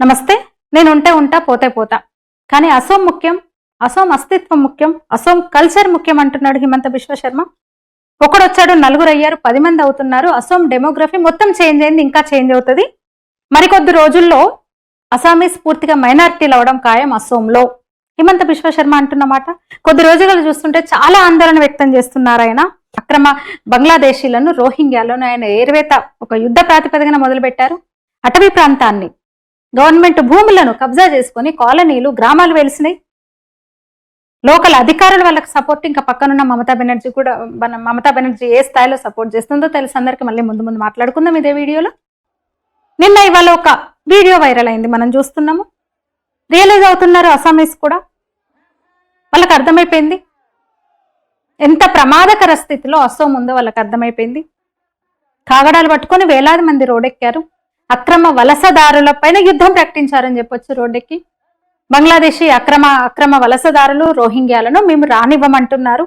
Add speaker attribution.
Speaker 1: నమస్తే నేను ఉంటే ఉంటా పోతే పోతా. కానీ అసోం ముఖ్యం అసోం అస్తిత్వం ముఖ్యం అసోం కల్చర్ ముఖ్యం అంటున్నాడు హిమంత విశ్వశర్మ ఒకడు వచ్చాడు నలుగురు అయ్యారు పది మంది అవుతున్నారు అసోం డెమోగ్రఫీ మొత్తం చేంజ్ అయింది ఇంకా చేంజ్ అవుతుంది. మరికొద్ది రోజుల్లో అసామీస్ పూర్తిగా మైనారిటీలు అవడం ఖాయం అసోంలో. హిమంత విశ్వశర్మ అంటున్నమాట. కొద్ది రోజులు చూస్తుంటే చాలా ఆందోళన వ్యక్తం చేస్తున్నారు ఆయన. అక్రమ బంగ్లాదేశీలను రోహింగ్యాలను ఆయన ఏర్వేత ఒక యుద్ధ ప్రాతిపదికన మొదలుపెట్టారు. అటవీ ప్రాంతాన్ని గవర్నమెంట్ భూములను కబ్జా చేసుకుని కాలనీలు గ్రామాలు వెలిసినాయి. లోకల్ అధికారుల వాళ్ళకి సపోర్ట్ ఇంకా పక్కనున్న మమతా బెనర్జీ కూడా మన మమతా బెనర్జీ ఏ స్థాయిలో సపోర్ట్ చేస్తుందో తెలుసు. అందరికి మళ్ళీ ముందు ముందు మాట్లాడుకుందాం ఇదే వీడియోలో. నిన్న ఇవాళ ఒక వీడియో వైరల్ అయింది మనం చూస్తున్నాము. రియలైజ్ అవుతున్నారు అసామీస్ కూడా. వాళ్ళకి అర్థమైపోయింది. ఎంత ప్రమాదకర స్థితిలో అసోం ఉందో వాళ్ళకి అర్థమైపోయింది. కాగడాలు పట్టుకొని వేలాది మంది రోడెక్కారు అక్రమ వలసదారుల పైన యుద్ధం ప్రకటించారని చెప్పొచ్చు రోడ్డెక్కి. బంగ్లాదేశీ అక్రమ అక్రమ వలసదారులు రోహింగ్యాలను మేము రానివ్వమంటున్నారు.